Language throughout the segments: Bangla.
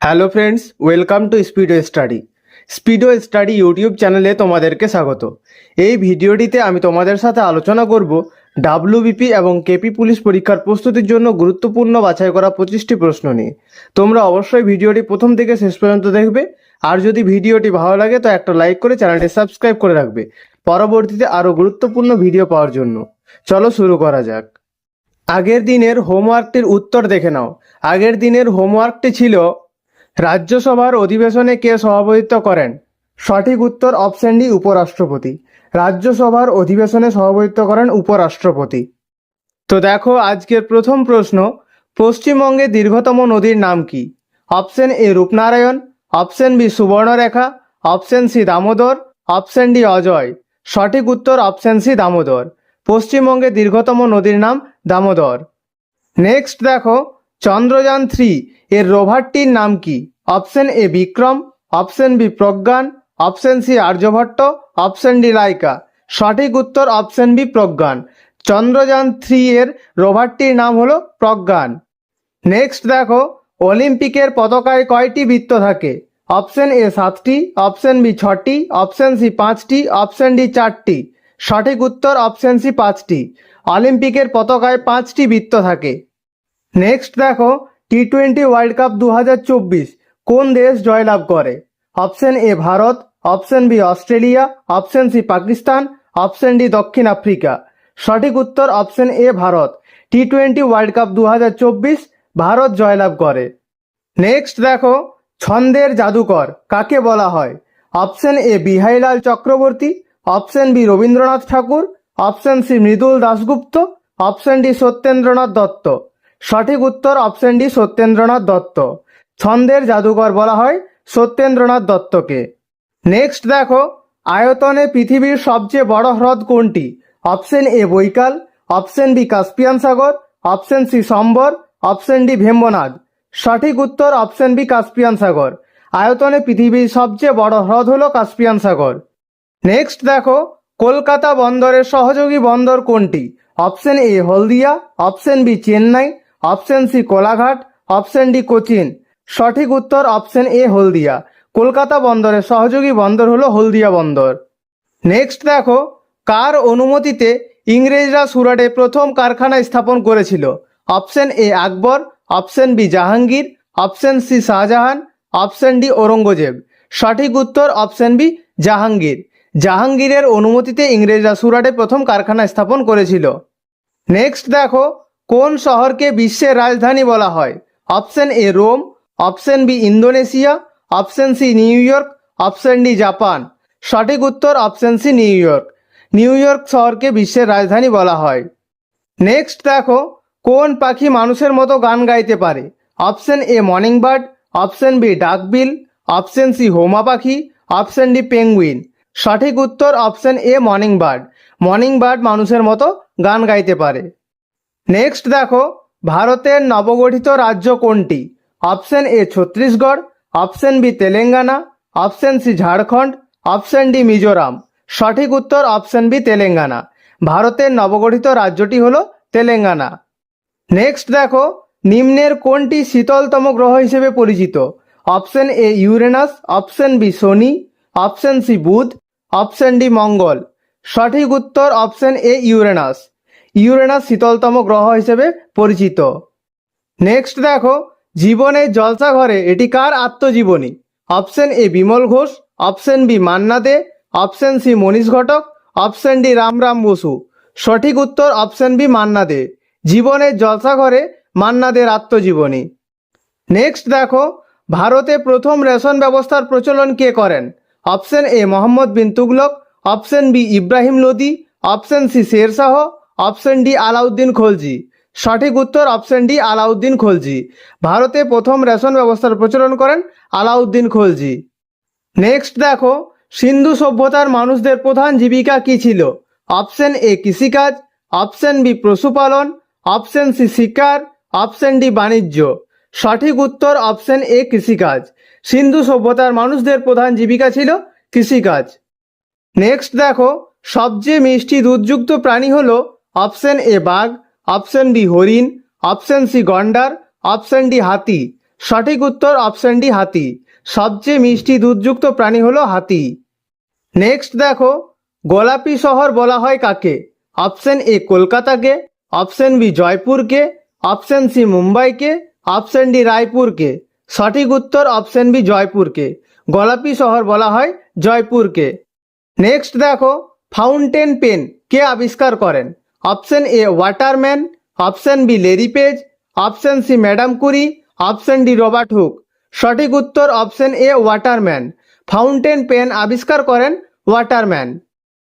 Hello friends welcome to Speedo Study Speedo Study YouTube চ্যানেলে তোমাদেরকে স্বাগত। এই ভিডিওটিতে আমি তোমাদের সাথে আলোচনা করব ডাব্লিউবিপি এবং কেপি পুলিশ পরীক্ষার প্রস্তুতির জন্য গুরুত্বপূর্ণ বাছাই করা পঁচিশটি প্রশ্ন নিয়ে। তোমরা অবশ্যই ভিডিওটি প্রথম থেকে শেষ পর্যন্ত দেখবে। আর যদি ভিডিওটি ভালো লাগে তো একটা লাইক করে চ্যানেলটি সাবস্ক্রাইব করে রাখবে। পরবর্তীতে আরও গুরুত্বপূর্ণ ভিডিও পাওয়ার জন্য। চলো শুরু করা যাক। আগের দিনের হোমওয়ার্কটির উত্তর দেখে নাও। আগের দিনের হোমওয়ার্কটি ছিল রাজ্যসভার অধিবেশনে কে সভাপতিত্ব করেন? সঠিক উত্তর অপশন ডি উপরাষ্ট্রপতি। রাজ্যসভার অধিবেশনে সভাপতিত্ব করেন উপরাষ্ট্রপতি। তো দেখো আজকের প্রথম প্রশ্ন, পশ্চিমবঙ্গে দীর্ঘতম নদীর নাম কি? Option A Rupnarayan, option B Subarnarekha, option C Damodar, option D Ajay. সঠিক উত্তর অপশন সি দামোদর। পশ্চিমবঙ্গে দীর্ঘতম নদীর নাম দামোদর। নেক্সট দেখো, চন্দ্রযান থ্রি এর রোভারটির নাম কি? Option A Vikram option B Pragyan option C Aryabhata option D Laika সঠিক উত্তর option B Pragyan Chandrayaan three এর রোভারটির নাম হলো প্রজ্ঞান নেক্সট দেখো অলিম্পিকের পতাকায় কয়টি বৃত্ত থাকে? অপশন এ সাতটি অপশন বি ছটি অপশন সি পাঁচটি অপশন ডি চারটি। সঠিক উত্তর অপশন সি পাঁচটি। অলিম্পিকের পতাকায় পাঁচটি বৃত্ত থাকে। নেক্সট দেখো টি টোয়েন্টি ওয়ার্ল্ড কাপ দু হাজার চব্বিশ। কোন দেশ জয়লাভ করে? Option A Bharat, option B Australia, option C Pakistan, option D দক্ষিণ আফ্রিকা। সঠিক উত্তর option A Bharat. T twenty World Cup দু হাজার চব্বিশ, ভারত জয়লাভ করে। নেক্সট দেখো, ছন্দের জাদুকর, কাকে বলা হয়? Option A Biharilal Chakraborty, option B Rabindranath Tagore, option C Mridul Dasgupta, option D Satyendranath Dutta. সঠিক উত্তর অপশন ডি সত্যেন্দ্রনাথ দত্ত। ছন্দের জাদুকর বলা হয় সত্যেন্দ্রনাথ দত্তকে। নেক্সট দেখো, আয়তনে পৃথিবীর সবচেয়ে বড় হ্রদ কোনটি? Option A Baikal option B Caspian Sagar option C Sambhar option D Vembanad. সঠিক উত্তর অপশন বি কাস্পিয়ান সাগর। আয়তনে পৃথিবীর সবচেয়ে বড় হ্রদ হল কাস্পিয়ান সাগর। নেক্সট দেখো, কলকাতা বন্দরের সহযোগী বন্দর কোনটি? Option A Haldia option B Chennai option C Kolaghat option D Cochin. সঠিক উত্তর অপশন এ হলদিয়া। কলকাতা বন্দরের সহযোগী বন্দর হলো হলদিয়া বন্দর। নেক্সট দেখো, কার অনুমতিতে ইংরেজরা সুরাটে প্রথম কারখানা স্থাপন করেছিল? Option A Akbar, option B Jahangir, option C Shahjahan, option D Aurangzeb. সঠিক উত্তর অপশন বি জাহাঙ্গীর। জাহাঙ্গীরের অনুমতিতে ইংরেজরা সুরাটে প্রথম কারখানা স্থাপন করেছিল। নেক্সট দেখো, কোন শহরকে বিশ্বের রাজধানী বলা হয়? Option A Rome option B Indonesia, option C New York, option D Japan. সঠিক উত্তর option C New York. New York শহরকে বিশ্বের রাজধানী বলা হয়। নেক্সট দেখো, কোন পাখি মানুষের মতো গান গাইতে পারে? Option A morning bird, option B duckbill option C Homa পাখি, অপশন ডি পেঙ্গুইন। সঠিক উত্তর option A morning bird. Morning bird মানুষের মতো গান গাইতে পারে। নেক্সট দেখো, ভারতের নবগঠিত রাজ্য কোনটি? Option A Chhattisgarh option B Telangana option C Jharkhand option D Mizoram সঠিক উত্তর অপশন বি তেলেঙ্গানা ভারতের নবগঠিত রাজ্যটি হলো তেলেঙ্গানা নেক্সট দেখো, নিম্নের কোনটি শীতলতম গ্রহ হিসেবে পরিচিত? Option A Uranus option B Shani option C বুধ অপশন ডি মঙ্গল সঠিক উত্তর অপশন এ ইউরেনাস ইউরেনাস শীতলতম গ্রহ হিসেবে পরিচিত। নেক্সট দেখো জীবনের জলসা ঘরে এটি কার আত্মজীবনী? Option A Bimal Ghosh, option B Manna De, option C Manish Ghatak, option D Ramram Basu. সঠিক উত্তর অপশন বি মান্না দে। জীবনের জলসা ঘরে মান্না দের আত্মজীবনী। নেক্সট দেখো, ভারতে প্রথম রেশন ব্যবস্থার প্রচলন কে করেন? Option A Muhammad bin Tughlaq, option B Ibrahim Lodi, option C Shershah option D Alauddin Khalji. সঠিক উত্তর অপশন ডি আলাউদ্দিন খলজি। ভারতে প্রথম রেশন ব্যবস্থার প্রচলন করেন আলাউদ্দিন খলজি। নেক্সট দেখো, সিন্ধু সভ্যতার মানুষদের প্রধান জীবিকা কি ছিল? অপশন এ কৃষিকাজ অপশন বি পশুপালন অপশন সি শিকার অপশন ডি বাণিজ্য। সঠিক উত্তর অপশন এ কৃষিকাজ। সিন্ধু সভ্যতার মানুষদের প্রধান জীবিকা ছিল কৃষিকাজ। নেক্সট দেখো, সবচেয়ে মিষ্টি দুধযুক্ত প্রাণী হলো অপশন এ বাঘ। অপশন বি হরিণ, অপশন সি গন্ডার, অপশন ডি হাতি। সঠিক উত্তর অপশন ডি হাতি। সবচেয়ে মিষ্টি দুধযুক্ত প্রাণী হলো হাতি। নেক্সট দেখো, গোলাপি শহর বলা হয় কাকে? অপশন এ কলকাতাকে, অপশন বি জয়পুরকে, অপশন সি মুম্বাইকে, অপশন ডি রায়পুরকে। সঠিক উত্তর অপশন বি জয়পুরকে। গোলাপি শহর বলা হয় জয়পুরকে। নেক্সট দেখো, ফাউন্টেন পেন কে আবিষ্কার করেন? Option A Waterman option B Larry Page option C madam Curie option D Robert Hooke সঠিক উত্তর option A Waterman fountain pen আবিষ্কার করেন ওয়াটারম্যান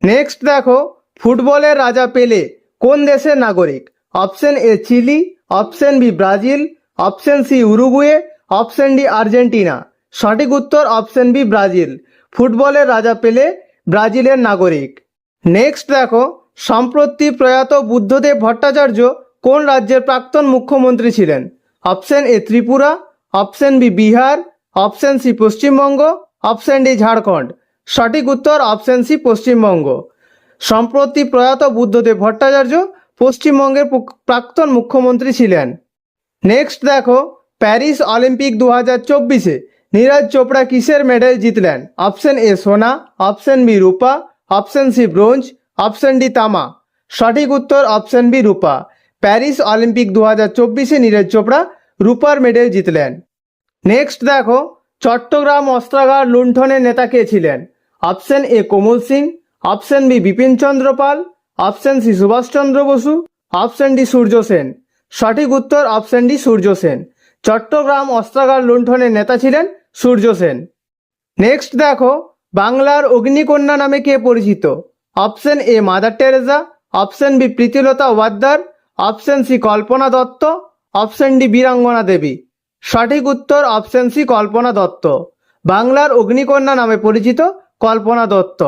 নেক্সট দেখো, ফুটবলের রাজা পেলে কোন দেশের নাগরিক? Option A Chile option B Brazil option C Uruguay option D Argentina সঠিক উত্তর অপশন বি ব্রাজিল ফুটবলের রাজা পেলে ব্রাজিলের নাগরিক। নেক্সট দেখো সম্প্রতি প্রয়াত বুদ্ধদেব ভট্টাচার্য কোন রাজ্যের প্রাক্তন মুখ্যমন্ত্রী ছিলেন? Option A Tripura, option B Bihar, option C Paschimbanga, option D Jharkhand. সঠিক উত্তর অপশন সি পশ্চিমবঙ্গ। সম্প্রতি প্রয়াত বুদ্ধদেব ভট্টাচার্য পশ্চিমবঙ্গের প্রাক্তন মুখ্যমন্ত্রী ছিলেন। নেক্সট দেখো, প্যারিস অলিম্পিক দু হাজার চব্বিশে নীরজ চোপড়া কিসের মেডেল জিতলেন? অপশন এ সোনা, অপশন বি রূপা, option C bronze option D তামা। সঠিক উত্তর অপশন বি রূপা। প্যারিস অলিম্পিক দু হাজার চব্বিশে নীরজ চোপড়া রূপার মেডেল জিতলেন। নেক্সট দেখো, চট্টগ্রাম অস্ত্রাগার লুণ্ঠনের নেতা কে ছিলেন? Option A Komal Singh, option B Bipin Chandra Pal, option C Subhashchandra Bose, option D Surya Sen. সঠিক উত্তর অপশন ডি সূর্য সেন। চট্টগ্রাম অস্ত্রাগার লুণ্ঠনের নেতা ছিলেন সূর্য সেন। নেক্সট দেখো, বাংলার অগ্নিকন্যা নামে কে পরিচিত? Option A mother Teresa option B Pritilata Waddedar option C Kalpana Dutta option D Birangana Devi সঠিক উত্তর অপশন সি কল্পনা দত্ত বাংলার অগ্নিকন্যা নামে পরিচিত কল্পনা দত্ত।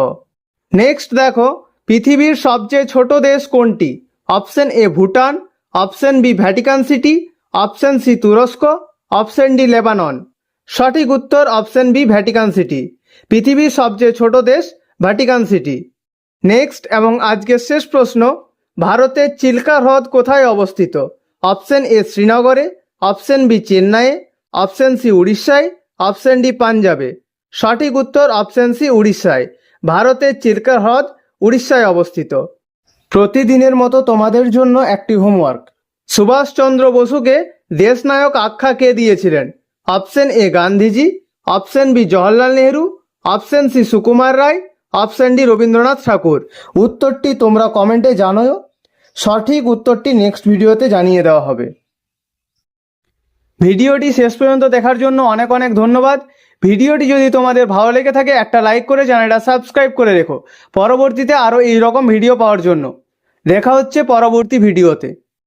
নেক্সট দেখো, পৃথিবীর সবচেয়ে ছোট দেশ কোনটি? Option A Bhutan. Option B Vatican City option C তুরস্ক। অপশন ডি লেবানন সঠিক উত্তর অপশন বি ভ্যাটিকান সিটি পৃথিবীর সবচেয়ে ছোট দেশ ভ্যাটিকান সিটি নেক্সট এবং আজকের শেষ প্রশ্ন ভারতের চিল্কা হ্রদ কোথায় অবস্থিত? অপশন এ শ্রীনগরে অপশন বি চেন্নাইয়ে অপশন সি উড়িষ্যায় অপশন ডি পাঞ্জাবে। সঠিক উত্তর অপশন সি উড়িষ্যায়। ভারতের চিল্কা হ্রদ উড়িষ্যায় অবস্থিত। প্রতিদিনের মতো তোমাদের জন্য একটি হোমওয়ার্ক সুভাষচন্দ্র বসুকে দেশনায়ক আখ্যা কে দিয়েছিলেন? Option A Gandhiji option B Jawaharlal Nehru option C Sukumar Ray option D Rabindranath Tagore উত্তরটি তোমরা কমেন্টে জানাও সঠিক উত্তরটি নেক্সট ভিডিওতে জানিয়ে দেওয়া হবে ভিডিওটি শেষ পর্যন্ত দেখার জন্য অনেক অনেক ধন্যবাদ ভিডিওটি যদি তোমাদের ভালো লেগে থাকে একটা লাইক করে চ্যানেলটা সাবস্ক্রাইব করে রেখো পরবর্তীতে আরও এই রকম ভিডিও পাওয়ার জন্য দেখা হচ্ছে পরবর্তী ভিডিওতে